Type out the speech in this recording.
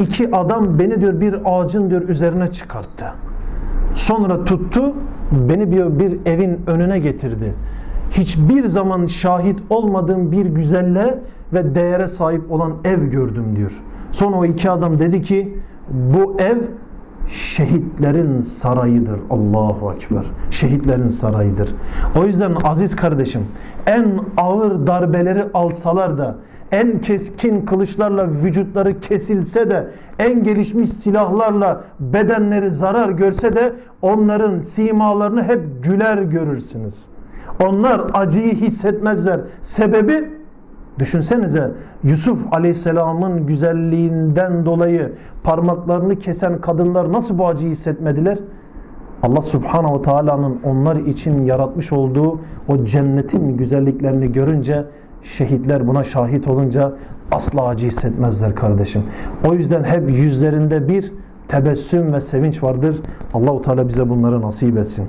iki adam beni diyor bir ağacın diyor üzerine çıkarttı. Sonra tuttu beni bir, bir evin önüne getirdi. Hiçbir zaman şahit olmadığım bir güzelle ve değere sahip olan ev gördüm diyor. Sonra o iki adam dedi ki bu ev şehitlerin sarayıdır. Allahu Ekber. Şehitlerin sarayıdır. O yüzden aziz kardeşim en ağır darbeleri alsalar da en keskin kılıçlarla vücutları kesilse de en gelişmiş silahlarla bedenleri zarar görse de onların simalarını hep güler görürsünüz. Onlar acıyı hissetmezler. Sebebi Düşünsenize Yusuf Aleyhisselam'ın güzelliğinden dolayı parmaklarını kesen kadınlar nasıl bu acıyı hissetmediler? Allah Subhanahu Taala'nın onlar için yaratmış olduğu o cennetin güzelliklerini görünce şehitler buna şahit olunca asla acı hissetmezler kardeşim. O yüzden hep yüzlerinde bir tebessüm ve sevinç vardır. Allahu Teala bize bunları nasip etsin.